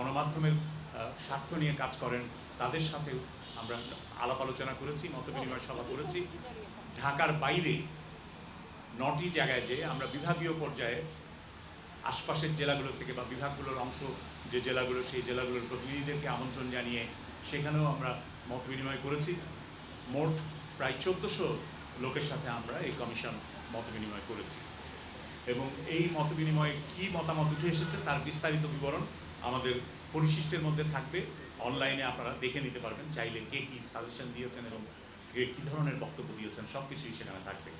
গণমাধ্যমের স্বার্থ নিয়ে কাজ করেন, তাদের সাথেও আমরা আলাপ আলোচনা করেছি, মত বিনিময় সভা করেছি। ঢাকার বাইরে নটি জায়গায় যে আমরা বিভাগীয় পর্যায়ে আশপাশের জেলাগুলো থেকে বা বিভাগগুলোর অংশ যে জেলাগুলো, সেই জেলাগুলোর প্রতিনিধিদেরকে আমন্ত্রণ জানিয়ে সেখানেও আমরা মত বিনিময় করেছি। মোট প্রায় চোদ্দোশো লোকের সাথে আমরা এই কমিশন মত বিনিময় করেছি। এবং এই মত বিনিময়ে কী মতামত উঠে এসেছে তার বিস্তারিত বিবরণ আমাদের পরিশিষ্টের মধ্যে থাকবে। অনলাইনে আপনারা দেখে নিতে পারবেন চাইলে কে কী সাজেশন দিয়েছেন এবং কে কী ধরনের বক্তব্য দিয়েছেন সব কিছুই সেখানে থাকবে।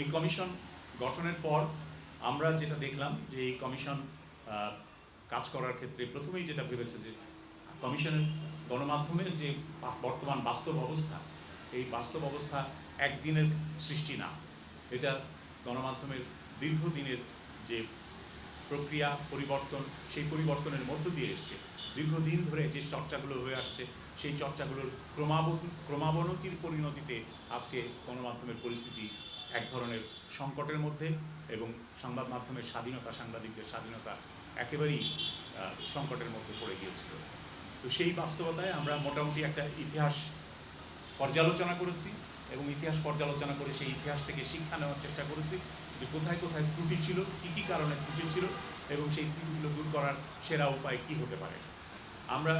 এই কমিশন গঠনের পর আমরা যেটা দেখলাম যে এই কমিশন কাজ করার ক্ষেত্রে প্রথমেই যেটা ভেবেছে যে কমিশনের গণমাধ্যমের যে বর্তমান বাস্তব অবস্থা, এই বাস্তব অবস্থা একদিনের সৃষ্টি না। এটা গণমাধ্যমের দীর্ঘদিনের যে প্রক্রিয়া, পরিবর্তন, সেই পরিবর্তনের মধ্য দিয়ে এসছে। দীর্ঘদিন ধরে যে চর্চাগুলো হয়ে আসছে, সেই চর্চাগুলোর ক্রমাব, ক্রমাবনতির পরিণতিতে আজকে গণমাধ্যমের পরিস্থিতি এক ধরনের সংকটের মধ্যে এবং সংবাদ মাধ্যমের স্বাধীনতা, সাংবাদিকদের স্বাধীনতা একেবারেই সংকটের মধ্যে পড়ে গিয়েছিল। তো সেই বাস্তবতায় আমরা মোটামুটি একটা ইতিহাস পর্যালোচনা করেছি এবং ইতিহাস পর্যালোচনা করে সেই ইতিহাস থেকে শিক্ষা নেওয়ার চেষ্টা করেছি। যে কোথায় কোথায় ত্রুটি ছিল, কী কী কারণে ত্রুটি ছিল এবং সেই ত্রুটিগুলো দূর করার সেরা উপায় কী হতে পারে? আমরা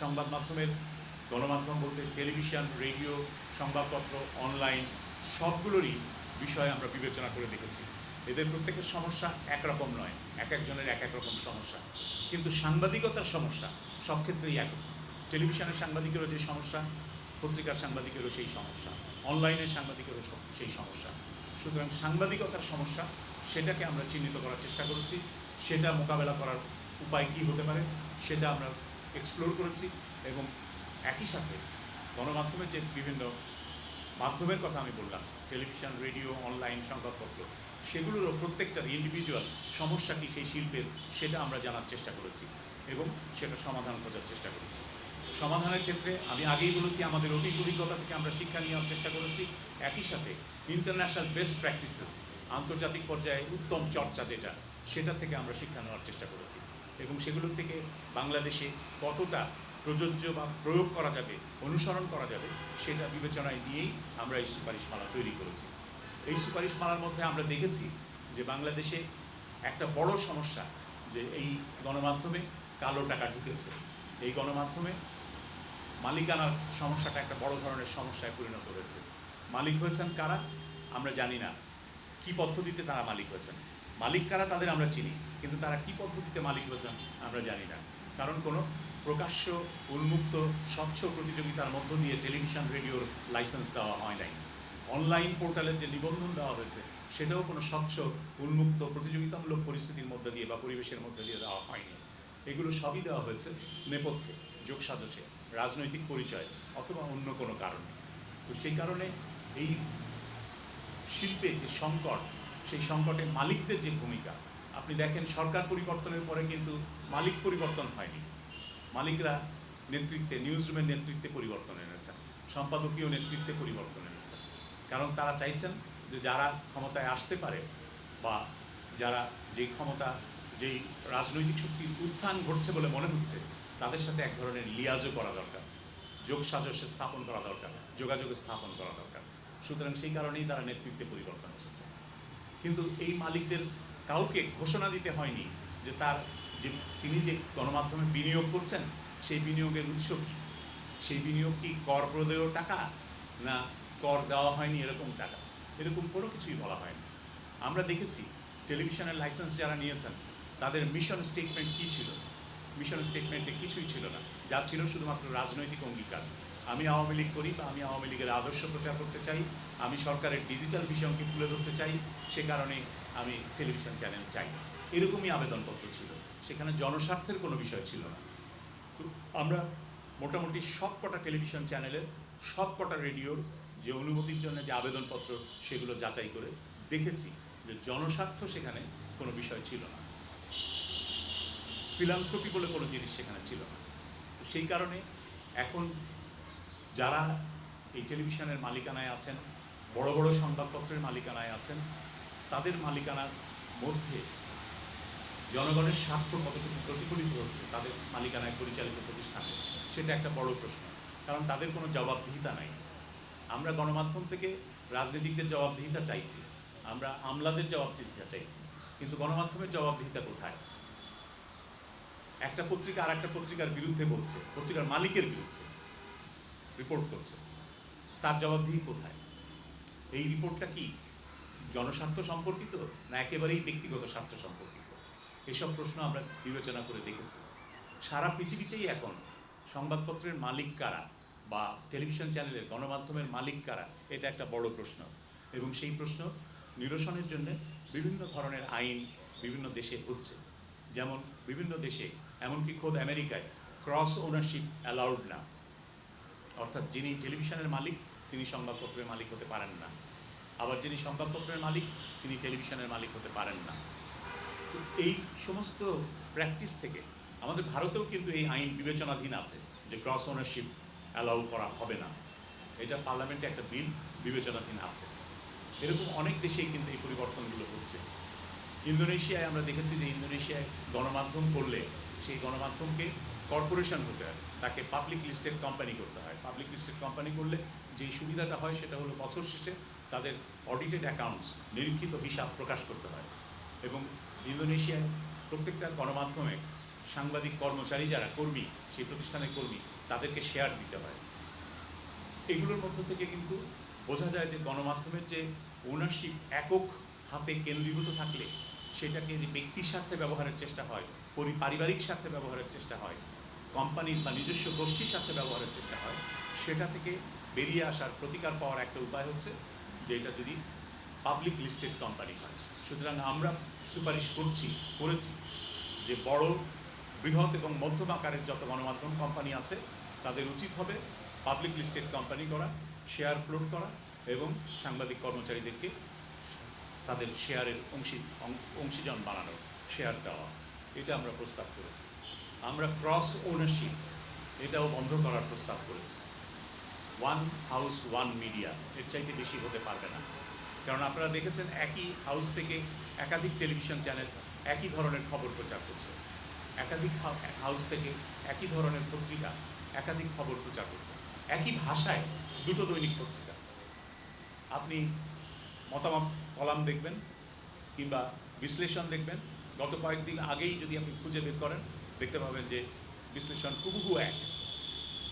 সংবাদ মাধ্যমের, গণমাধ্যম বলতে টেলিভিশন, রেডিও, সংবাদপত্র, অনলাইন সবগুলোরই বিষয়ে আমরা বিবেচনা করে দেখেছি। এদের প্রত্যেকের সমস্যা একরকম নয়, এক একজনের এক এক রকম সমস্যা। কিন্তু সাংবাদিকতার সমস্যা সব ক্ষেত্রেই এক টেলিভিশনের সাংবাদিকেরও যে সমস্যা, পত্রিকার সাংবাদিকেরও সেই সমস্যা, অনলাইনের সাংবাদিকেরও সেই সমস্যা। সুতরাং সাংবাদিকতার সমস্যা, সেটাকে আমরা চিহ্নিত করার চেষ্টা করেছি। সেটা মোকাবেলা করার উপায় কী হতে পারে, সেটা আমরা এক্সপ্লোর করেছি এবং একই সাথে গণমাধ্যমের যে বিভিন্ন মাধ্যমের কথা আমি বললাম টেলিভিশন রেডিও অনলাইন সংবাদপত্র সেগুলোরও প্রত্যেকটার ইন্ডিভিজুয়াল সমস্যা কি সেই শিল্পের, সেটা আমরা জানার চেষ্টা করেছি এবং সেটা সমাধান খোঁজার চেষ্টা করেছি। সমাধানের ক্ষেত্রে আমি আগেই বলেছি, আমাদের অভিজ্ঞতা থেকে আমরা শিক্ষা নেওয়ার চেষ্টা করেছি। একই সাথে ইন্টারন্যাশনাল বেস্ট প্র্যাকটিসেস আন্তর্জাতিক পর্যায়ে উত্তম চর্চা যেটা, সেটা থেকে আমরা শিক্ষা নেওয়ার চেষ্টা করেছি। এবং সেগুলো থেকে বাংলাদেশে কতটা প্রযোজ্য বা প্রয়োগ করা যাবে, অনুসরণ করা যাবে, সেটা বিবেচনায় নিয়েই আমরা এই সুপারিশমালা তৈরি করেছি। এই সুপারিশমালার মধ্যে আমরা দেখেছি যে বাংলাদেশে একটা বড় সমস্যা যে এই গণমাধ্যমে কালো টাকা ঢুকেছে। এই গণমাধ্যমে মালিকানার সমস্যাটা একটা বড় ধরনের সমস্যায় পরিণত হয়েছে। মালিক হয়েছেন কারা? আমরা জানি না। কি পদ্ধতিতে তারা মালিক হয়েছেন? মালিক কারা তাদের আমরা চিনি, কিন্তু তারা কি পদ্ধতিতে মালিক হয়েছেন আমরা জানি না। কারণ কোনো প্রকাশ্য, উন্মুক্ত, স্বচ্ছ প্রতিযোগিতার মধ্য দিয়ে টেলিভিশন, রেডিওর লাইসেন্স দেওয়া হয় নাই। অনলাইন পোর্টালের যে নিবন্ধন দেওয়া হয়েছে, সেটাও কোনো স্বচ্ছ, উন্মুক্ত, প্রতিযোগিতামূলক পরিস্থিতির মধ্যে দিয়ে বা পরিবেশের মধ্যে দিয়ে দেওয়া হয়নি। এগুলো সবই দেওয়া হয়েছে নেপথ্যে যোগসাজসে রাজনৈতিক পরিচয় অথবা অন্য কোনো কারণে। তো সেই কারণে এই শিল্পের যে সংকট, সেই সংকটে মালিকদের যে ভূমিকা, আপনি দেখেন সরকার পরিবর্তনের পরে কিন্তু মালিক পরিবর্তন হয়নি। মালিকরা নেতৃত্বে নিউজ রুমের নেতৃত্বে পরিবর্তন এনেছেন, সম্পাদকীয় নেতৃত্বে পরিবর্তন এনেছেন। কারণ তারা চাইছেন যে যারা ক্ষমতায় আসতে পারে বা যারা যেই ক্ষমতা, যেই রাজনৈতিক শক্তির উত্থান ঘটছে বলে মনে হচ্ছে, তাদের সাথে এক ধরনের লিয়াজও করা দরকার যোগ সাজস্য স্থাপন করা দরকার, যোগাযোগ স্থাপন করা দরকার। সুতরাং সেই কারণেই তারা নেতৃত্বে পরিবর্তন এসেছে। কিন্তু এই মালিকদের কাউকে ঘোষণা দিতে হয়নি যে তার যে, তিনি যে গণমাধ্যমে বিনিয়োগ করছেন, সেই বিনিয়োগের উৎস কী? সেই বিনিয়োগ কি কর প্রদেয় টাকা না কর দেওয়া হয়নি এরকম টাকা? এরকম কোনো কিছুই বলা হয়নি। আমরা দেখেছি টেলিভিশনের লাইসেন্স যারা নিয়েছেন, তাদের মিশন স্টেটমেন্ট কী ছিল? মিশন স্টেটমেন্টে কিছুই ছিল না। যা ছিল শুধুমাত্র রাজনৈতিক অঙ্গীকার। আমি আওয়ামী লীগ করি বা আমি আওয়ামী লীগের আদর্শ প্রচার করতে চাই, আমি সরকারের ডিজিটাল ভিশনকে তুলে ধরতে চাই, সে কারণে আমি টেলিভিশন চ্যানেল চাই এরকমই আবেদনপত্র ছিল। সেখানে জনস্বার্থের কোনো বিষয় ছিল না। তো আমরা মোটামুটি সব কটা টেলিভিশন চ্যানেলের সব কটা রেডিওর যে অনুমতির জন্য যে আবেদনপত্র, সেগুলো যাচাই করে দেখেছি যে জনস্বার্থ সেখানে কোনো বিষয় ছিল না। ফিলান্থ্রপি বলে কোনো জিনিস সেখানে ছিল না। তো সেই কারণে এখন যারা এই টেলিভিশনের মালিকানায় আছেন, বড় বড় সংবাদপত্রের মালিকানায় আছেন, তাদের মালিকানার মধ্যে জনগণের স্বার্থ কতটুকু প্রতিফলিত হচ্ছে, তাদের মালিকানায় পরিচালিত প্রতিষ্ঠানে, সেটা একটা বড় প্রশ্ন। কারণ তাদের কোনো জবাবদিহিতা নাই। আমরা গণমাধ্যম থেকে রাজনীতিকদের জবাবদিহিতা চাইছি, আমরা আমলাদের জবাবদিহিতা চাইছি, কিন্তু গণমাধ্যমের জবাবদিহিতা কোথায়? একটা পত্রিকা আর একটা পত্রিকার বিরুদ্ধে বলছে, পত্রিকার মালিকের বিরুদ্ধে। রিপোর্ট করছে। তার জবাবদিহি কোথায়? এই রিপোর্টটা কি জনস্বার্থ সম্পর্কিত না একেবারেই ব্যক্তিগত স্বার্থ সম্পর্কিত? এসব প্রশ্ন আমরা বিবেচনা করে দেখেছি। সারা পৃথিবীতেই এখন সংবাদপত্রের মালিক কারা বা টেলিভিশন চ্যানেলের গণমাধ্যমের মালিক কারা, এটা একটা বড় প্রশ্ন। এবং সেই প্রশ্ন নিরসনের জন্য বিভিন্ন ধরনের আইন বিভিন্ন দেশে হচ্ছে। যেমন বিভিন্ন দেশে, এমনকি খোদ আমেরিকায় ক্রস ওনারশিপ অ্যালাউড না। অর্থাৎ যিনি টেলিভিশনের মালিক, তিনি সংবাদপত্রের মালিক হতে পারেন না। আবার যিনি সংবাদপত্রের মালিক, তিনি টেলিভিশনের মালিক হতে পারেন না। এই সমস্ত প্র্যাকটিস থেকে আমাদের ভারতেও কিন্তু এই আইন বিবেচনাধীন আছে যে ক্রস ওনারশিপ অ্যালাউ করা হবে না। এটা পার্লামেন্টে একটা বিল বিবেচনাধীন আছে। এরকম অনেক দেশেই কিন্তু এই পরিবর্তনগুলো হচ্ছে। ইন্দোনেশিয়ায় আমরা দেখেছি যে ইন্দোনেশিয়ায় গণমাধ্যম করলে সেই গণমাধ্যমকে কর্পোরেশন হতে হয়, তাকে পাবলিক লিস্টেড কোম্পানি করতে হয়। পাবলিক লিস্টেড কোম্পানি করলে যেই সুবিধাটা হয় সেটা হলো বছর শেষে তাদের অডিটেড অ্যাকাউন্টস নিরীক্ষিত হিসাব প্রকাশ করতে হয়। এবং ইন্দোনেশিয়ায় প্রত্যেকটা গণমাধ্যমে সাংবাদিক কর্মচারী যারা কর্মী, সেই প্রতিষ্ঠানের কর্মী, তাদেরকে শেয়ার দিতে হয়। এগুলোর মধ্য থেকে কিন্তু বোঝা যায় যে গণমাধ্যমের যে ওনারশিপ একক হাতে কেন্দ্রীভূত থাকলে সেটাকে যে ব্যক্তির স্বার্থে ব্যবহারের চেষ্টা হয়, পরি, পারিবারিক স্বার্থে ব্যবহারের চেষ্টা হয় কোম্পানির বা নিজস্ব গোষ্ঠীর সাথে ব্যবহারের চেষ্টা হয়, সেটা থেকে বেরিয়ে আসার প্রতিকার পাওয়ার একটা উপায় হচ্ছে যে এটা যদি পাবলিক লিস্টেড কোম্পানি হয়। সুতরাং আমরা সুপারিশ করছি, করেছি যে বড়, বৃহৎ এবং মধ্যম আকারের যত গণমাধ্যম কোম্পানি আছে, তাদের উচিত হবে পাবলিক লিস্টেড কোম্পানি করা শেয়ার ফ্লোট করা এবং সাংবাদিক কর্মচারীদেরকে তাদের শেয়ারের অংশী অংশীজন বানানো শেয়ার দেওয়া। এটা আমরা প্রস্তাব করেছি। আমরা ক্রস ওনারশিপ এটাও বন্ধ করার প্রস্তাব করেছি। ওয়ান হাউস ওয়ান মিডিয়া এর চাইতে বেশি হতে পারবে না। কারণ আপনারা দেখেছেন একই হাউস থেকে একাধিক টেলিভিশন চ্যানেল একই ধরনের খবর প্রচার করছে। একাধিক হাউস থেকে একই ধরনের পত্রিকা একাধিক খবর প্রচার করছে। একই ভাষায় দুটো দৈনিক পত্রিকা। আপনি মতামত, কলাম দেখবেন কিংবা বিশ্লেষণ দেখবেন। গত কয়েকদিন আগেই যদি আপনি খুঁজে বের করেন দেখতে পাবেন যে বিশ্লেষণ হুবহু এক।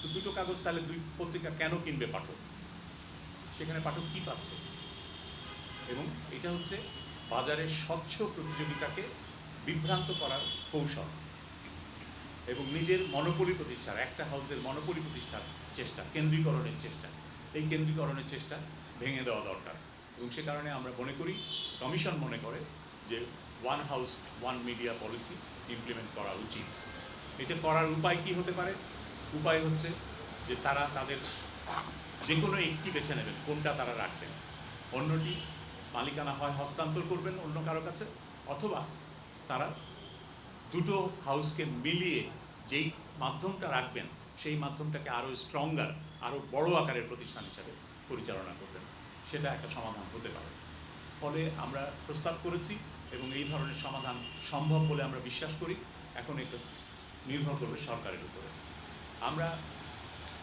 তো দুটো কাগজ তাহলে দুই পত্রিকা কেন কিনবে পাঠক? সেখানে পাঠক কি পাচ্ছে? এবং এটা হচ্ছে বাজারের স্বচ্ছ প্রতিযোগিতাকে বিভ্রান্ত করার কৌশল এবং নিজের মনোপলি প্রতিষ্ঠার, একটা হাউসের মনোপলি প্রতিষ্ঠার চেষ্টা, কেন্দ্রীকরণের চেষ্টা। এই কেন্দ্রীকরণের চেষ্টা ভেঙে দেওয়া দরকার। এবং সে কারণে আমরা মনে করি, কমিশন মনে করে যে one house one media policy implement করা উচিত। এটা করার উপায় কি হতে পারে? উপায় হচ্ছে যে তারা তাদের যে কোনো একটি বেছে নেবেন, কোনটা তারা রাখবেন। অন্যটি মালিকানা হয়, হস্তান্তর করবেন অন্য কারও কাছে, অথবা তারা দুটো হাউসকে মিলিয়ে যেই মাধ্যমটা রাখবেন, সেই মাধ্যমটাকে আরও স্ট্রঙ্গার আরও বড় আকারের প্রতিষ্ঠান হিসাবে পরিচালনা করবেন। সেটা একটা সমাধান হতে পারে। ফলে আমরা প্রস্তাব করেছি এবং এই ধরনের সমাধান সম্ভব বলে আমরা বিশ্বাস করি। এখন একটু নির্ভর করবে সরকারের উপরে। আমরা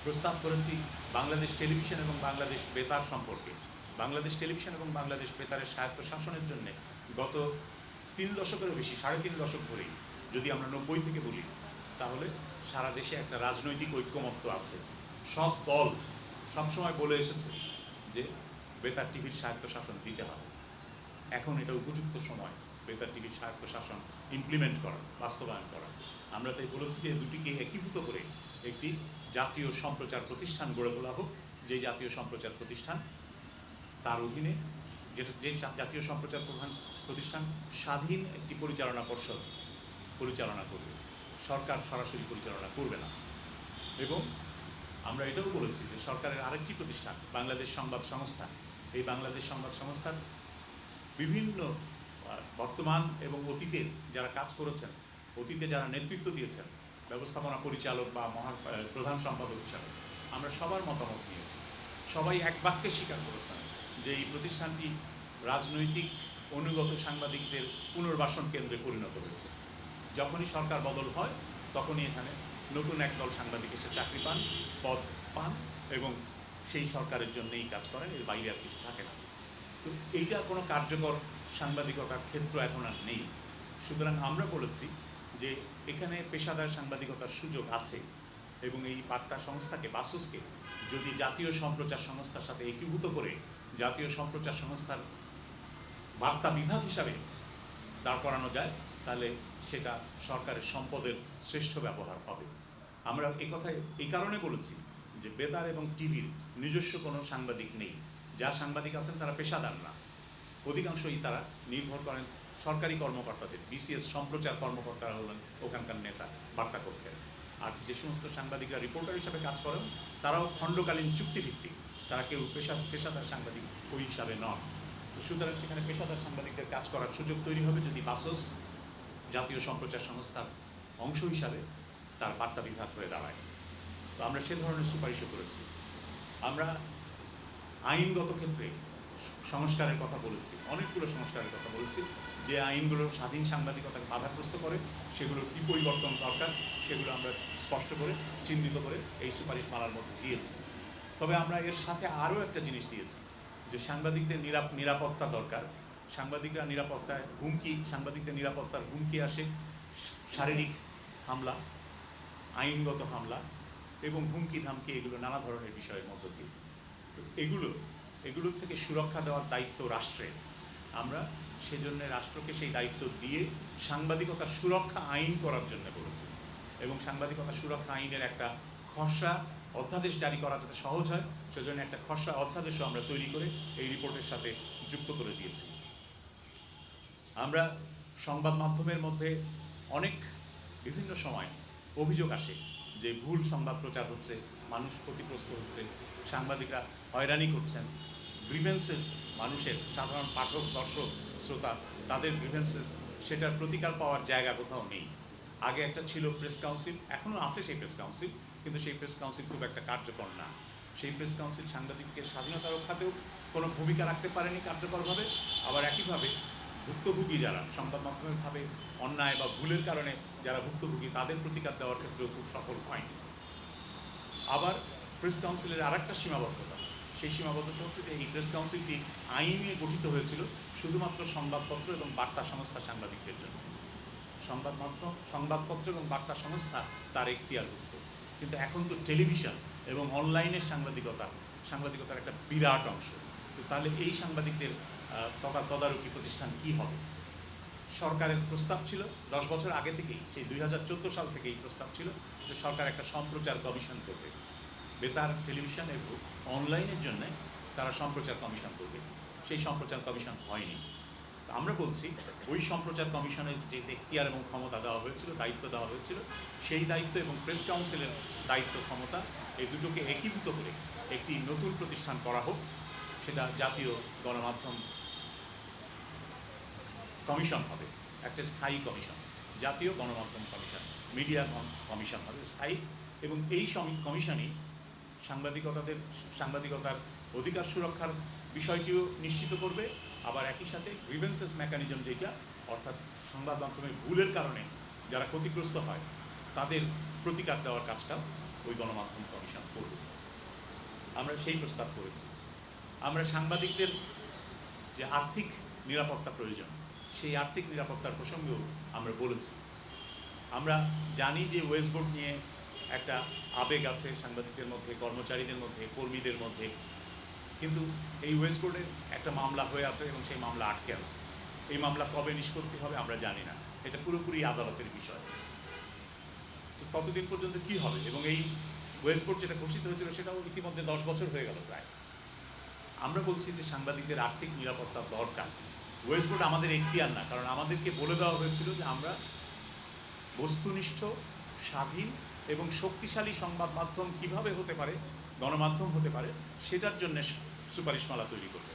প্রস্তাব করেছি বাংলাদেশ টেলিভিশন এবং বাংলাদেশ বেতার সম্পর্কে। বাংলাদেশ টেলিভিশন এবং বাংলাদেশ বেতারের স্বায়ত্ত শাসনের জন্য গত তিন দশকেরও বেশি, সাড়ে তিন দশক ধরেই যদি আমরা নব্বই থেকে বলি, তাহলে সারা দেশে একটা রাজনৈতিক ঐক্যমত্য আছে। সব দল সবসময় বলে এসেছে যে বেতার টিভির স্বায়ত্ত শাসন দিতে হবে। এখন এটা উপযুক্ত সময়। বেতার টিভির স্বায়ত্ত শাসন ইমপ্লিমেন্ট করা, বাস্তবায়ন করা। আমরা তাই বলেছি যে দুটিকে একীভূত করে একটি জাতীয় সম্প্রচার প্রতিষ্ঠান গড়ে তোলা হোক। যে জাতীয় সম্প্রচার প্রতিষ্ঠান, তার অধীনে যেটা, যে জাতীয় সম্প্রচার প্রধান প্রতিষ্ঠান, স্বাধীন একটি পরিচালনা পর্ষদ পরিচালনা করবে। সরকার সরাসরি পরিচালনা করবে না। এবং আমরা এটাও বলেছি যে সরকারের আরেকটি প্রতিষ্ঠান, বাংলাদেশ সংবাদ সংস্থা। এই বাংলাদেশ সংবাদ সংস্থার বিভিন্ন বর্তমান এবং অতীতের যারা কাজ করেছেন, অতীতে যারা নেতৃত্ব দিয়েছেন, ব্যবস্থাপনা পরিচালক বা মহা প্রধান সম্পাদক হিসাবে আমরা সবার মতামত নিয়েছি। সবাই এক বাক্যে স্বীকার করেছেন যে এই প্রতিষ্ঠানটি রাজনৈতিক, অনুগত সাংবাদিকদের পুনর্বাসন কেন্দ্রে পরিণত হয়েছে। যখনই সরকার বদল হয়, তখনই এখানে নতুন একদল সাংবাদিক এসে চাকরি পান, পদ পান এবং সেই সরকারের জন্যেই কাজ করেন, এর বাইরে আর কিছু থাকে না। তো এইটা কোনো কার্যকর সাংবাদিকতার ক্ষেত্র এখন আর নেই। সুতরাং আমরা বলেছি যে এখানে পেশাদার সাংবাদিকতার সুযোগ আছে এবং এই বার্তা সংস্থাকে, বাসুসকে যদি জাতীয় সম্প্রচার সংস্থার সাথে একীভূত করে, জাতীয় সম্প্রচার সংস্থার বার্তা বিভাগ হিসাবে দাঁড় করানো যায়, তাহলে সেটা সরকারের সম্পদের শ্রেষ্ঠ ব্যবহার হবে। আমরা কথায়, এই কারণে বলেছি যে বেতার এবং টিভির নিজস্ব কোনো সাংবাদিক নেই। যা সাংবাদিক আছেন তারা পেশাদার না। অধিকাংশই তারা নির্ভর করেন সরকারি কর্মকর্তাদের, বিসিএস সম্প্রচার কর্মকর্তারা হলেন ওখানকার নেতা, বার্তাকক্ষের। আর যে সমস্ত সাংবাদিকরা রিপোর্টার হিসাবে কাজ করেন, তারাও খণ্ডকালীন চুক্তিভিত্তিক। তারা কেউ পেশা, পেশাদার সাংবাদিক ওই হিসাবে নন। তো সুতরাং সেখানে পেশাদার সাংবাদিকদের কাজ করার সুযোগ তৈরি হবে যদি বাসস জাতীয় সম্প্রচার সংস্থার অংশ হিসাবে তার বার্তা বিভাগ হয়ে দাঁড়ায়। তো আমরা সে ধরনের সুপারিশও করেছি। আমরা আইনগত ক্ষেত্রে সংস্কারের কথা বলেছি, অনেকগুলো সংস্কারের কথা বলেছি। যে আইনগুলো স্বাধীন সাংবাদিকতাকে বাধাগ্রস্ত করে সেগুলোর কী পরিবর্তন দরকার, সেগুলো আমরা স্পষ্ট করে, চিহ্নিত করে এই সুপারিশ মালার মধ্যে দিয়েছি। তবে আমরা এর সাথে আরও একটা জিনিস দিয়েছি, যে সাংবাদিকদের নিরাপ, নিরাপত্তা দরকার। সাংবাদিকরা নিরাপত্তায় হুমকি, সাংবাদিকদের নিরাপত্তার হুমকি আসে, শারীরিক হামলা, আইনগত হামলা এবং হুমকি ধামকি এগুলো নানা ধরনের বিষয়ের মধ্য দিয়ে। এগুলো এগুলোর থেকে সুরক্ষা দেওয়ার দায়িত্ব রাষ্ট্রের। আমরা সেজন্য রাষ্ট্রকে সেই দায়িত্ব দিয়ে সাংবাদিকতার সুরক্ষা আইন করার জন্য বলেছি এবং সাংবাদিকতা সুরক্ষা আইনের একটা খসড়া অধ্যাদেশ জারি করা যাতে সহজ হয়, সেজন্য একটা খসড়া অধ্যাদেশও আমরা তৈরি করে এই রিপোর্টের সাথে যুক্ত করে দিয়েছি। আমরা সংবাদ মাধ্যমের মধ্যে অনেক বিভিন্ন সময় অভিযোগ আসে যে ভুল সংবাদ প্রচার হচ্ছে, মানুষ ক্ষতিগ্রস্ত হচ্ছে, সাংবাদিকরা হয়রানি করছেন। গ্রিভেন্সেস মানুষের, সাধারণ পাঠক, দর্শক, শ্রোতা, তাদের গ্রিভেন্সেস সেটার প্রতিকার পাওয়ার জায়গা কোথাও নেই। আগে একটা ছিল প্রেস কাউন্সিল এখনও আছে সেই প্রেস কাউন্সিল কিন্তু সেই প্রেস কাউন্সিল খুব একটা কার্যকর না। সেই প্রেস কাউন্সিল সাংবাদিকের স্বাধীনতা রক্ষাতেও কোনো ভূমিকা রাখতে পারেনি কার্যকরভাবে। আবার একইভাবে ভুক্তভোগী যারা, সংবাদ মাধ্যমের ভাবে অন্যায় বা ভুলের কারণে যারা ভুক্তভোগী, তাদের প্রতিকার দেওয়ার ক্ষেত্রেও খুব সফল হয়নি। আবার প্রেস কাউন্সিলের আর একটা সীমাবদ্ধতা। সেই সীমাবদ্ধতা হচ্ছে যে এই প্রেস কাউন্সিলটি আইন নিয়ে গঠিত হয়েছিল শুধুমাত্র সংবাদপত্র এবং বার্তা সংস্থা সাংবাদিকদের জন্য। সংবাদ মাধ্যম, সংবাদপত্র এবং বার্তা সংস্থা তার এখতিয়ারভুক্ত। কিন্তু এখন তো টেলিভিশন এবং অনলাইনের সাংবাদিকতা, সাংবাদিকতার একটা বিরাট অংশ। তো তাহলে এই সাংবাদিকদের তদারকি প্রতিষ্ঠান কি হবে? সরকারের প্রস্তাব ছিল, দশ বছর আগে থেকেই, সেই দুই হাজার চোদ্দ সাল থেকেই প্রস্তাব ছিল যে সরকার একটা সম্প্রচার কমিশন করবে। বেতার টেলিভিশন এবং অনলাইনের জন্য তারা সম্প্রচার কমিশন করবে। সেই সম্প্রচার কমিশন হয়নি। আমরা বলছি, ওই সম্প্রচার কমিশনের যে এখতিয়ার এবং ক্ষমতা দেওয়া হয়েছিল, দায়িত্ব দেওয়া হয়েছিল, সেই দায়িত্ব এবং প্রেস কাউন্সিলের দায়িত্ব ক্ষমতা এই দুটোকে একীভূত করে একটি নতুন প্রতিষ্ঠান করা হোক, সেটা জাতীয় গণমাধ্যম কমিশন হবে, একটা স্থায়ী কমিশন, জাতীয় গণমাধ্যম কমিশন, মিডিয়া কমিশন হবে, স্থায়ী। এবং এই কমিশনই সাংবাদিকতাদের সাংবাদিকতার অধিকার সুরক্ষার বিষয়টিও নিশ্চিত করবে। আবার একই সাথে গ্রিভেন্সেস মেকানিজম যেটা, অর্থাৎ সংবাদ মাধ্যমের ভুলের কারণে যারা ক্ষতিগ্রস্ত হয়, তাদের প্রতিকার দেওয়ার কাজটাও ওই গণমাধ্যম কমিশন করবে। আমরা সেই প্রস্তাব করেছি। আমরা সাংবাদিকদের যে আর্থিক নিরাপত্তা প্রয়োজন, সেই আর্থিক নিরাপত্তার প্রসঙ্গেও আমরা বলেছি। আমরা জানি যে ওয়েস্ট বোর্ড নিয়ে একটা আবেগ আছে সাংবাদিকদের মধ্যে, কর্মচারীদের মধ্যে, কর্মীদের মধ্যে। কিন্তু এই ওয়েস্ট বোর্ডের একটা মামলা হয়ে আছে এবং সেই মামলা আটকে আছে। এই মামলা কবে নিষ্পত্তি হবে আমরা জানি না। এটা পুরোপুরি আদালতের বিষয়। তো ততদিন পর্যন্ত কি হবে? এবং এই ওয়েস্ট বোর্ড যেটা ঘোষিত হয়েছিল সেটাও ইতিমধ্যে দশ বছর হয়ে গেল প্রায়। আমরা বলছি যে সাংবাদিকদের আর্থিক নিরাপত্তা দরকার। ওয়েস্ট বোর্ড আমাদের এখতিয়ার না, কারণ আমাদেরকে বলে দেওয়া হয়েছিল যে আমরা বস্তুনিষ্ঠ, স্বাধীন এবং শক্তিশালী সংবাদ মাধ্যম কীভাবে হতে পারে, গণমাধ্যম হতে পারে, সেটার জন্য সুপারিশমালা তৈরি করবে।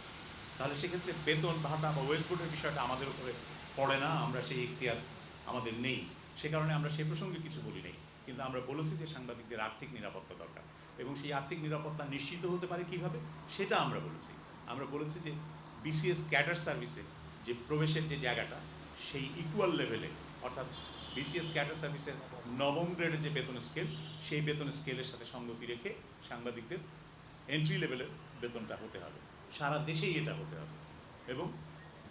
তাহলে সেক্ষেত্রে বেতন, ভাতা বা ওয়েস্ট বোর্ডের বিষয়টা আমাদের উপরে পড়ে না, আমরা সেই এখতিয়ার আমাদের নেই। সে কারণে আমরা সেই প্রসঙ্গে কিছু বলি নেই। কিন্তু আমরা বলেছি যে সাংবাদিকদের আর্থিক নিরাপত্তা দরকার। এবং সেই আর্থিক নিরাপত্তা নিশ্চিত হতে পারে কীভাবে, সেটা আমরা বলেছি। আমরা বলেছি যে বিসিএস ক্যাডার সার্ভিসে যে প্রবেশের যে জায়গাটা, সেই ইকুয়াল লেভেলে অর্থাৎ বিসিএস ক্যাটার সার্ভিসের নবম গ্রেডের যে বেতন স্কেল সেই বেতন স্কেলের সাথে সঙ্গতি রেখে সাংবাদিকদের এন্ট্রি লেভেলের বেতনটা হতে হবে। সারা দেশেই এটা হতে হবে। এবং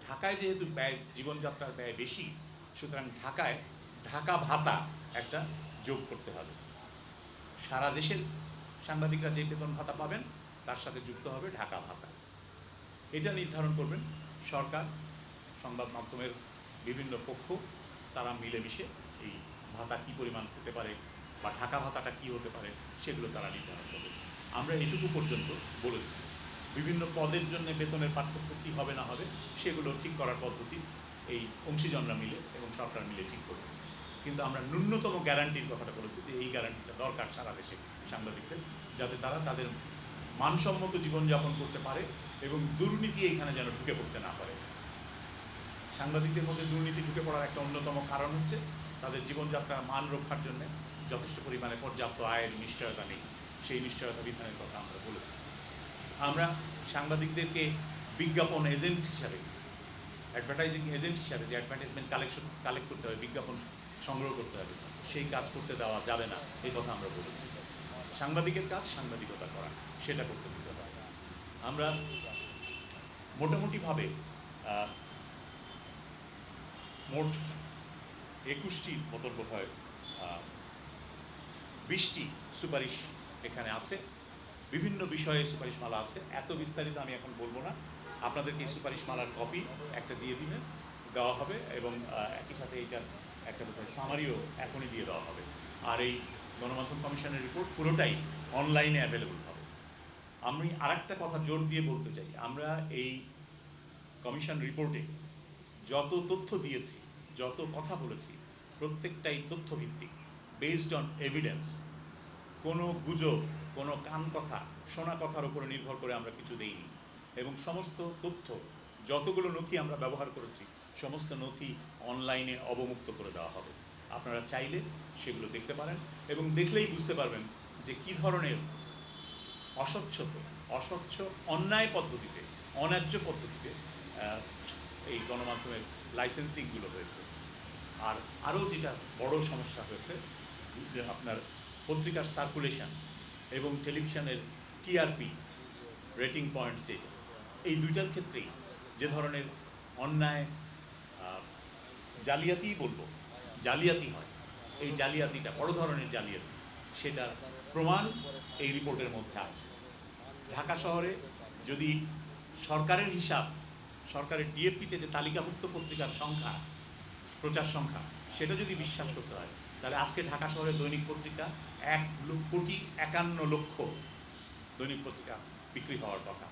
ঢাকায় যেহেতু ব্যয়, জীবনযাত্রার ব্যয় বেশি, সুতরাং ঢাকায় ঢাকা ভাতা একটা যোগ করতে হবে। সারা দেশের সাংবাদিকরা যে বেতন ভাতা পাবেন, তার সাথে যুক্ত হবে ঢাকা ভাতা। এটা নির্ধারণ করবেন সরকার, সংবাদ মাধ্যমের বিভিন্ন পক্ষ তারা মিলেমিশে এই ভাতা কী পরিমাণ হতে পারে বা ঢাকা ভাতাটা কী হতে পারে সেগুলো তারা নির্ধারণ করবে। আমরা এটুকু পর্যন্ত বলেছি। বিভিন্ন পদের জন্য বেতনের পার্থক্য কী হবে না হবে সেগুলো ঠিক করার পদ্ধতি এই অংশীজনরা মিলে এবং সরকার মিলে ঠিক করবে। কিন্তু আমরা ন্যূনতম গ্যারান্টির কথাটা বলেছি যে এই গ্যারান্টিটা দরকার সারা দেশে সাংবাদিকদের, যাতে তারা তাদের মানসম্মত জীবনযাপন করতে পারে এবং দুর্নীতি এখানে যেন ঢুকে পড়তে না পারে। সাংবাদিকদের মধ্যে দুর্নীতি ঢুকে পড়ার একটা অন্যতম কারণ হচ্ছে তাদের জীবনযাত্রার মান রক্ষার জন্য যথেষ্ট পরিমাণে পর্যাপ্ত আয়ের নিশ্চয়তা নেই। সেই নিশ্চয়তা বিধানের কথা আমরা বলেছি। আমরা সাংবাদিকদেরকে বিজ্ঞাপন এজেন্ট হিসাবে অ্যাডভার্টাইজিং এজেন্ট হিসাবে যে অ্যাডভার্টাইজমেন্ট কালেকশন কালেক্ট করতে হবে, বিজ্ঞাপন সংগ্রহ করতে হবে, সেই কাজ করতে দেওয়া যাবে না, এই কথা আমরা বলেছি। সাংবাদিকের কাজ সাংবাদিকতা করা, সেটা করতে দিতে হবে। আমরা মোটামুটিভাবে মোট একুশটি মতন বোধহয় বিশটি সুপারিশ এখানে আছে। বিভিন্ন বিষয়ে সুপারিশমালা আছে। এত বিস্তারিত আমি এখন বলব না। আপনাদেরকে এই সুপারিশমালার কপি একটা দিয়ে দিবেন, দেওয়া হবে এবং একই সাথে এইটার একটা বোধহয় সামারিও এখনই দিয়ে দেওয়া হবে। আর এই গণমাধ্যম কমিশনের রিপোর্ট পুরোটাই অনলাইনে অ্যাভেলেবল হবে। আমি আরেকটা কথা জোর দিয়ে বলতে চাই। আমরা এই কমিশন রিপোর্টে যত তথ্য দিয়েছি, যত কথা বলেছি, প্রত্যেকটাই তথ্যভিত্তিক বেসড অন এভিডেন্স কোনো গুজব, কোনো কান কথা, শোনা কথার উপরে নির্ভর করে আমরা কিছু দেইনি। এবং সমস্ত তথ্য, যতগুলো নথি আমরা ব্যবহার করেছি, সমস্ত নথি অনলাইনে অবমুক্ত করে দেওয়া হবে। আপনারা চাইলে সেগুলো দেখতে পারেন এবং দেখলেই বুঝতে পারবেন যে কী ধরনের অস্বচ্ছত, অস্বচ্ছ অন্যায় পদ্ধতিতে, অন্যায্য পদ্ধতিতে এই গণমাধ্যমের লাইসেন্সিংগুলো হয়েছে আর আরও যেটা বড় সমস্যা হয়েছে, যে আপনার পত্রিকার সার্কুলেশন এবং টেলিভিশনের টিআরপি রেটিং পয়েন্ট যেটা, এই দুইটার ক্ষেত্রেই যে ধরনের অন্যায় জালিয়াতিই বলব, জালিয়াতি হয়। এই জালিয়াতিটা, বড় ধরনের জালিয়াতি সেটার প্রমাণ এই রিপোর্টের মধ্যে আছে। ঢাকা শহরে যদি সরকারের হিসাব সরকারের ডিএপিতে যে তালিকাভুক্ত পত্রিকার সংখ্যা, প্রচার সংখ্যা, সেটা যদি বিশ্বাস করতে হয়, তাহলে আজকে ঢাকা শহরের দৈনিক পত্রিকা এক কোটি একান্ন লক্ষ দৈনিক পত্রিকা বিক্রি হওয়ার কথা।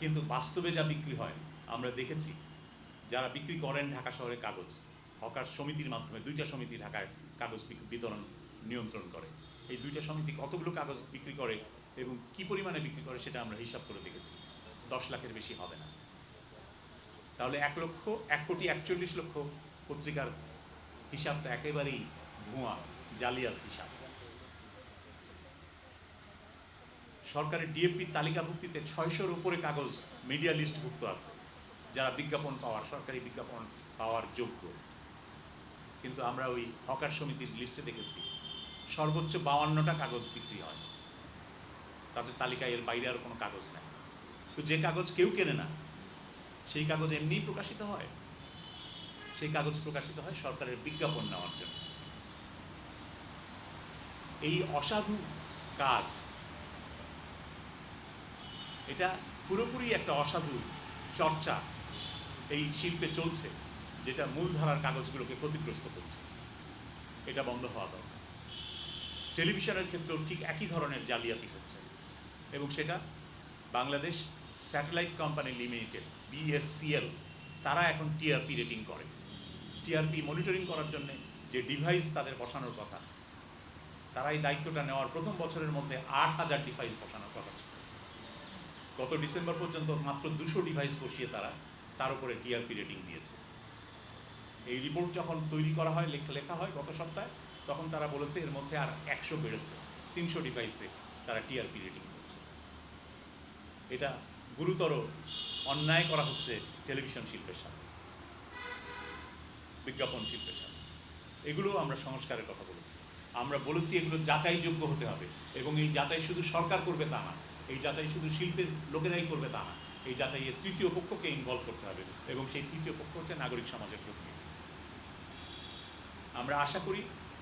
কিন্তু বাস্তবে যা বিক্রি হয়, আমরা দেখেছি, যারা বিক্রি করেন ঢাকা শহরে কাগজ, হকার সমিতির মাধ্যমে দুইটা সমিতি ঢাকায় কাগজ বিতরণ, নিয়ন্ত্রণ করে। এই দুইটা সমিতি কতগুলো কাগজ বিক্রি করে এবং কি পরিমাণে বিক্রি করে, সেটা আমরা হিসাব করে দেখেছি। দশ লাখের বেশি হবে না। তাহলে এক লক্ষ, এক কোটি একচল্লিশ লক্ষ পত্রিকার হিসাবটা একেবারেই ভুয়া, জালিয়াত হিসাব। সরকারের ডিএপি তালিকাভুক্তিতে ছয়শোর উপরে কাগজ মিডিয়া লিস্টভুক্ত আছে, যারা বিজ্ঞাপন পাওয়ার, সরকারি বিজ্ঞাপন পাওয়ার যোগ্য। কিন্তু আমরা ওই হকার সমিতির লিস্টে দেখেছি, সর্বোচ্চ বাউান্নটা কাগজ বিক্রি হয়। তাদের তালিকায় এর বাইরে আর কোনো কাগজ নেই। তো যে কাগজ কেউ কেনে না, সেই কাগজ এমনিই প্রকাশিত হয়। সেই কাগজ প্রকাশিত হয় সরকারের বিজ্ঞাপন নেওয়ার জন্য। এই অসাধু কাজ, এটা পুরোপুরি একটা অসাধু চর্চা এই শিল্পে চলছে, যেটা মূলধারার কাগজগুলোকে ক্ষতিগ্রস্ত করছে। এটা বন্ধ হওয়া দরকার। টেলিভিশনের ক্ষেত্রেও ঠিক একই ধরনের জালিয়াতি হচ্ছে এবং সেটা Bangladesh satellite company limited BSCL তারা এখন টিআরপি রেটিং করে। টিআরপি মনিটরিং করার জন্য যে ডিভাইস তাদের বসানোর কথা, তারা এই দায়িত্বটা নেওয়ার প্রথম বছরের মধ্যে আট হাজার ডিভাইস বসানোর কথা ছিল। গত ডিসেম্বর পর্যন্ত মাত্র দুশো ডিভাইস বসিয়ে তারা তার উপরে টিআরপি রেটিং দিয়েছে। এই রিপোর্ট যখন তৈরি করা হয়, লেখা লেখা হয় গত সপ্তাহে, তখন তারা বলেছে এর মধ্যে আর একশো বেড়েছে, তিনশো ডিভাইসে তারা টিআরপি রেটিং করছে এটা গুরুতর অন্যায় করা হচ্ছে টেলিভিশন শিল্পের সাথে, বিজ্ঞাপন শিল্পের সাথে। এগুলো আমরা সংস্কারের কথা বলেছি। আমরা বলেছি এগুলো যাচাইযোগ্য হতে হবে এবং এই যাচাই শুধু সরকার করবে তা না, এই যাচাই শুধু শিল্পের লোকেরাই করবে তা না, এই যাচাইয়ে তৃতীয় পক্ষকে ইনভলভ করতে হবে এবং সেই তৃতীয় পক্ষ হচ্ছে নাগরিক সমাজের প্রতিনিধি। আমরা আশা করি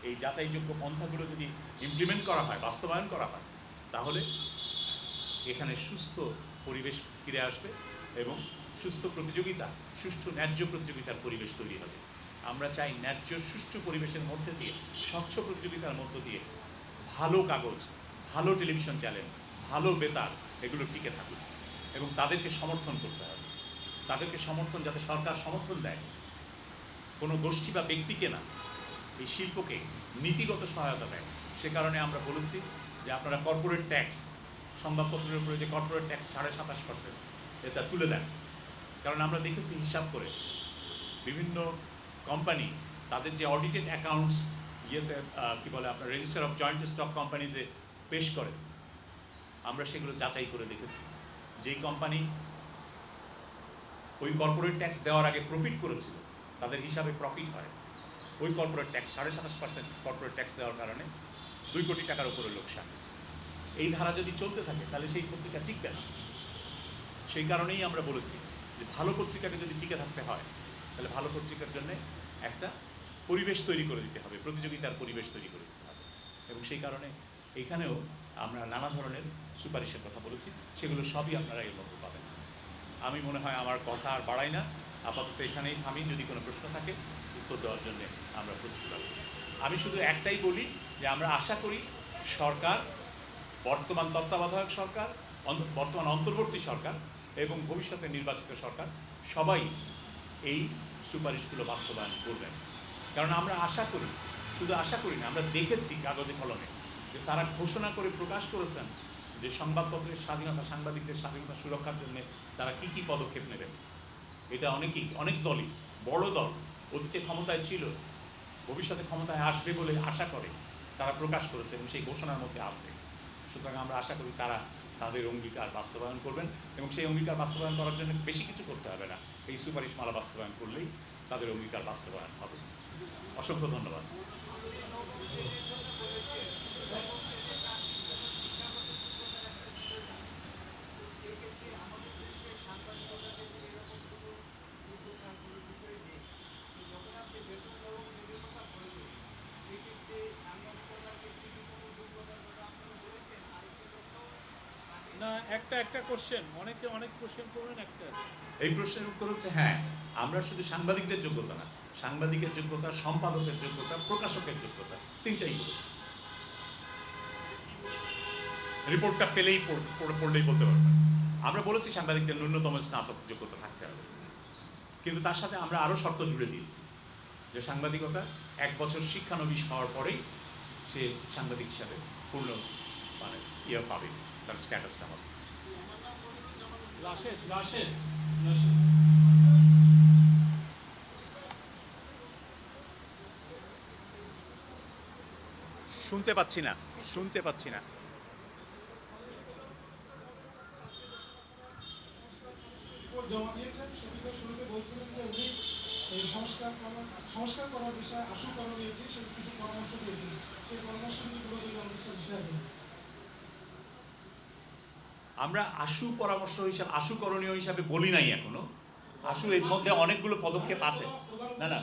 এই যাচাইযোগ্য পন্থাগুলো যদি ইমপ্লিমেন্ট করা হয়, বাস্তবায়ন করা হয়, তাহলে এখানে সুস্থ পরিবেশ ফিরে আসবে এবং সুস্থ প্রতিযোগিতা, সুষ্ঠু ন্যায্য প্রতিযোগিতার পরিবেশ তৈরি হবে। আমরা চাই ন্যায্য, সুষ্ঠু পরিবেশের মধ্যে দিয়ে, স্বচ্ছ প্রতিযোগিতার মধ্য দিয়ে ভালো কাগজ, ভালো টেলিভিশন চ্যানেল, ভালো বেতার এগুলো টিকে থাকুক এবং তাদেরকে সমর্থন করতে হবে। তাদেরকে সমর্থন যাতে সরকার সমর্থন দেয়। কোনো গোষ্ঠী বা ব্যক্তিকে না, এই শিল্পকে নীতিগত সহায়তা দেয়। সে কারণে আমরা বলেছি যে আপনারা কর্পোরেট ট্যাক্স সংবাদপত্রের উপরে যে কর্পোরেট ট্যাক্স সাড়ে সাতাশ পার্সেন্ট এটা তুলে দেন। কারণ আমরা দেখেছি হিসাব করে বিভিন্ন কোম্পানি তাদের যে অডিটেড অ্যাকাউন্টস ইয়েতে কি বলে আপনার রেজিস্টার অফ জয়েন্ট স্টক কোম্পানিজে পেশ করে। আমরা সেগুলো যাচাই করে দেখেছি। যেই কোম্পানি ওই কর্পোরেট ট্যাক্স দেওয়ার আগে প্রফিট করেছিল, তাদের হিসাবে প্রফিট হয়। ওই কর্পোরেট ট্যাক্স সাড়ে সাতাশ পার্সেন্ট কর্পোরেট ট্যাক্স দেওয়ার কারণে দুই কোটি টাকার উপরে লোকসান। এই ধারা যদি চলতে থাকে, তাহলে সেই পত্রিকা টিকবে না। সেই কারণেই আমরা বলেছি যে ভালো পত্রিকাকে যদি টিকে থাকতে হয়, তাহলে ভালো পত্রিকার জন্য একটা পরিবেশ তৈরি করে দিতে হবে, প্রতিযোগিতার পরিবেশ তৈরি করে দিতে হবে। এবং সেই কারণে এইখানেও আমরা নানা ধরনের সুপারিশের কথা বলেছি, সেগুলো সবই আপনারা এর মধ্যে পাবেন। আমি মনে হয় আমার কথা আর বাড়াই না। আপাতত এখানেই থামি, যদি কোনো প্রশ্ন থাকে, উত্তর দেওয়ার জন্য আমরা প্রস্তুত আছি। আমি শুধু একটাই বলি যে আমরা আশা করি সরকার বর্তমান তত্ত্বাবধায়ক সরকার বর্তমান অন্তর্বর্তী সরকার এবং ভবিষ্যতে নির্বাচিত সরকার, সবাই এই সুপারিশগুলো বাস্তবায়ন করবেন। কারণ আমরা আশা করি, শুধু আশা করি না, আমরা দেখেছি কাগজে কলমে যে তারা ঘোষণা করে প্রকাশ করেছেন যে সংবাদপত্রের স্বাধীনতা, সাংবাদিকদের স্বাধীনতা সুরক্ষার জন্য তারা কি কি পদক্ষেপ নেবেন। এটা অনেকেই, অনেক দলই, বড় দল, অতীতে ক্ষমতায় ছিল, ভবিষ্যতে ক্ষমতায় আসবে বলে আশা করে তারা প্রকাশ করেছে এবং সেই ঘোষণার মধ্যে আছে। সুতরাং আমরা আশা করি তারা তাদের অঙ্গীকার বাস্তবায়ন করবেন এবং সেই অঙ্গীকার বাস্তবায়ন করার জন্য বেশি কিছু করতে হবে না। এই সুপারিশ মালা বাস্তবায়ন করলেই তাদের অঙ্গীকার বাস্তবায়ন হবে। অসংখ্য ধন্যবাদ না একটা একটা কোশ্চেন অনেকে অনেক কোশ্চেন করবেন, একটা এই প্রশ্নের উত্তর হচ্ছে হ্যাঁ আমরা শুধু সাংবাদিকদের যোগ্যতা না, সাংবাদিকের যোগ্যতা, সম্পাদকের যোগ্যতা, প্রকাশকের যোগ্যতা, তিনটাই করেছি। রিপোর্টটা পেলেই পড়লেই বলতে পারবেন। আমরা বলেছি সাংবাদিকদের ন্যূনতম স্নাতক যোগ্যতা থাকতে হবে। কিন্তু তার সাথে আমরা আরও শর্ত জুড়ে দিয়েছি, যে সাংবাদিকতা এক বছর শিক্ষানবিশ হওয়ার পরেই সে সাংবাদিক হিসাবে পূর্ণ মানে ইয়ে পাবে, তার স্ট্যাটাসটা হবে। রাশেদ রাশেদ শুনতে পাচ্ছি না শুনতে পাচ্ছি না। জমা দিয়েছেন শুরুতে বলছিলেন যে উনি এই সংস্কার করার সংস্কার করার বিষয়ে আশু করণীয় কি কিছু পরামর্শ দিয়েছেন সেই পরামর্শগুলো যদি শেয়ার আমরা আশু পরামর্শ হিসাবে, আশু করণীয় হিসাবে বলি নাই এখনও। আশু এর মধ্যে অনেকগুলো পদক্ষেপ আছে। না না,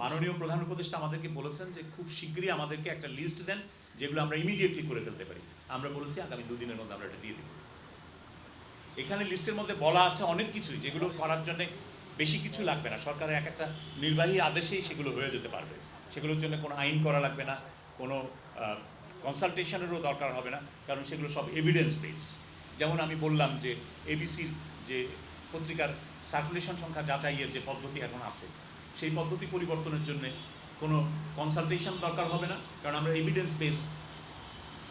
মাননীয় প্রধান উপদেষ্টা আমাদেরকে বলেছেন যে খুব শীঘ্রই আমাদেরকে একটা লিস্ট দেন, যেগুলো আমরা ইমিডিয়েটলি করে ফেলতে পারি। আমরা বলেছি আগামী দুদিনের মধ্যে আমরা এটা দিয়ে দেবো। এখানে লিস্টের মধ্যে বলা আছে অনেক কিছুই, যেগুলো করার জন্য বেশি কিছু লাগবে না। সরকারের এক একটা নির্বাহী আদেশেই সেগুলো হয়ে যেতে পারবে। সেগুলোর জন্য কোনো আইন করা লাগবে না, কোনো কনসালটেশনেরও দরকার হবে না, কারণ সেগুলো সব এভিডেন্স বেসড যেমন আমি বললাম যে এবিসির যে পত্রিকার সার্কুলেশন সংখ্যা যাচাইয়ের যে পদ্ধতি এখন আছে, সেই পদ্ধতি পরিবর্তনের জন্য কোনো কনসালটেশন দরকার হবে না, কারণ আমরা এভিডেন্স বেসড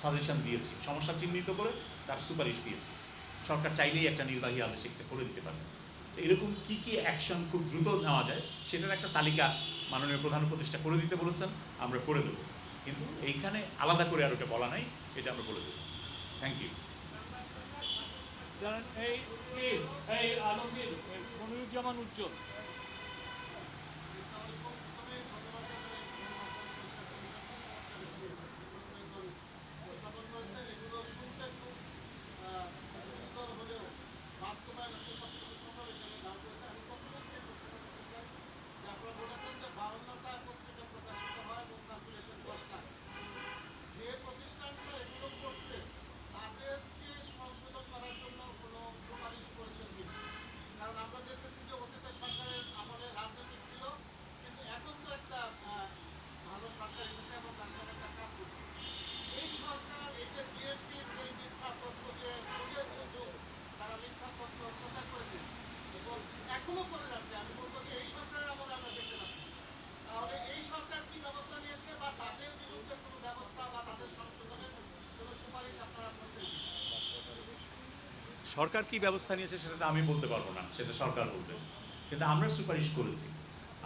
সাজেশন দিয়েছি। সমস্যা চিহ্নিত করে তার সুপারিশ দিয়েছি। সরকার চাইলেই একটা নির্বাহী আদেশ একটা করে দিতে পারে। তো এরকম কি কি অ্যাকশন খুব দ্রুত নেওয়া যায় সেটার একটা তালিকা মাননীয় প্রধান উপদেষ্টা করে দিতে বলেছেন, আমরা করে দেবো। কিন্তু এইখানে আলাদা করে আর ওটা বলা নাই, এটা আমরা বলে দেবো। থ্যাংক ইউ এই এই আলমগীর মনিরুজ্জামান উজ্জ্বল সরকার কি ব্যবস্থা নিয়েছে সেটা তো আমি বলতে পারব না, সেটা সরকার বলবে। কিন্তু আমরা সুপারিশ করেছি।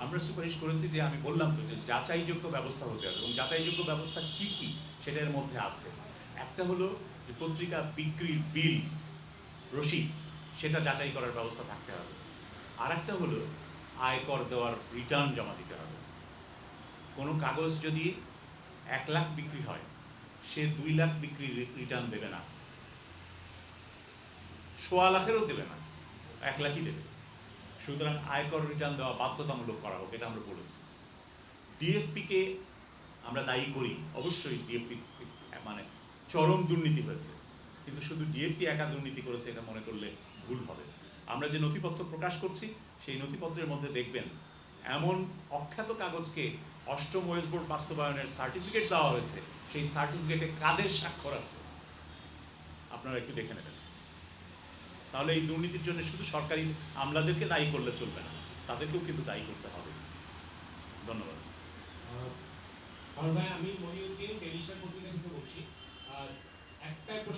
আমরা সুপারিশ করেছি যে আমি বললাম তো যে যাচাইযোগ্য ব্যবস্থা হতে হবে এবং যাচাইযোগ্য ব্যবস্থা কি কি সেটার মধ্যে আছে। একটা হলো যে পত্রিকা বিক্রির বিল রসিদ, সেটা যাচাই করার ব্যবস্থা থাকতে হবে। আর একটা হলো আয়কর দেওয়ার রিটার্ন জমা দিতে হবে। কোনো কাগজ যদি এক লাখ বিক্রি হয়, সে দুই লাখ বিক্রি রিটার্ন দেবে না। সোয়া লাখেরও দেবে না, এক লাখই দেবে। সুতরাং আয়কর রিটার্ন দেওয়া বাধ্যতামূলক করা হোক, এটা আমরা বলেছি। ডিএফপিকে আমরা দায়ী করি, অবশ্যই ডিএফপি মানে চরম দুর্নীতি হয়েছে। কিন্তু শুধু ডিএফপি একা দুর্নীতি করেছে এটা মনে করলে ভুল হবে। আমরা যে নথিপত্র প্রকাশ করছি, সেই নথিপত্রের মধ্যে দেখবেন এমন অখ্যাত কাগজকে অষ্টম ওয়েস বোর্ড বাস্তবায়নের সার্টিফিকেট দেওয়া হয়েছে, সেই সার্টিফিকেটে কাদের স্বাক্ষর আছে? আপনারা একটু দেখে নেবেন। তাহলে এই দুর্নীতির জন্য শুধু সরকারি আমলাদেরকে দায়ী করলে চলবে না। তাদেরকেও কিন্তু দায়ী করতে হবে। ধন্যবাদ। আমি মহিউদ্দিন ডেলিশা আর